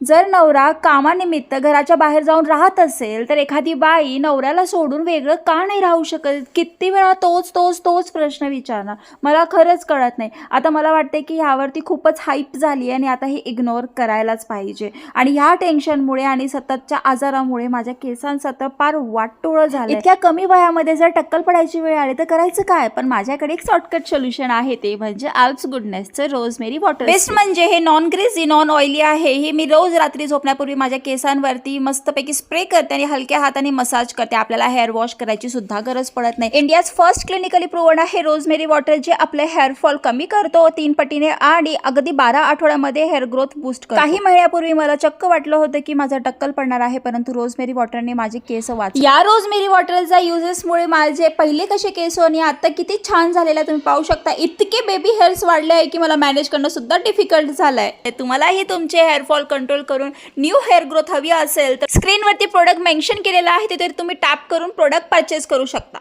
जर नवरा कामानिमित्त घराच्या बाहेर जाऊन राहत असेल तर एखादी बाई नवऱ्याला सोडून वेगळं का नाही राहू शकत? किती वेळा तोच तोच तोच प्रश्न विचारणार? मला खरंच कळत नाही. आता मला वाटते की ह्यावरती खूपच हाईप झाली आणि आता हे इग्नोर करायलाच पाहिजे. आणि ह्या टेन्शनमुळे आणि सततच्या आजारामुळे माझ्या केसांचं तर फार वाटोळं झालं इतक्या कमी वयामध्ये जर टक्कल पडायची वेळ आली तर करायचं काय? पण माझ्याकडे एक शॉर्टकट सोल्युशन आहे ते म्हणजे आल्स गुडनेसचं रोजमेरी वॉटर बेस्ट म्हणजे हे नॉन ग्रेझी नॉन ऑइली आहे. हे मी रोज रात्री झोपण्यापूर्वी माझ्या केसांवरती मस्तपैकी स्प्रे करते आणि हलक्या हाताने मसाज करते. आपल्याला हेअर वॉश करायची सुद्धा गरज पडत नाही. इंडियाज फर्स्ट क्लिनिकली प्रूव्हन आहे रोजमेरी वॉटर जे आपले हेअरफॉल कमी करतो तीन पटीने आणि अगदी बारा आठवड्यामध्ये हेअर ग्रोथ बूस्ट करतो. काही महिन्यापूर्वी मला चक्क वाटलं होतं की माझा टक्कल पडणार आहे परंतु रोजमेरी वॉटरने माझे केस वाच या रोजमेरी वॉटरच्या युजेसमुळे माझे पहिले कसे केस आणि आता किती छान झालेले आहे तुम्ही पाहू शकता. इतके बेबी हेअर्स वाढले आहे की मला मॅनेज करणं सुद्धा डिफिकल्ट झालंय. तुम्हालाही तुमचे हेअरफॉल कंट्रोल करून न्यू हेअर ग्रोथ हवी असेल तर स्क्रीनवरती प्रोडक्ट मेन्शन केलेलं आहे तिथे तुम्ही टॅप करून प्रोडक्ट परचेस करू शकता.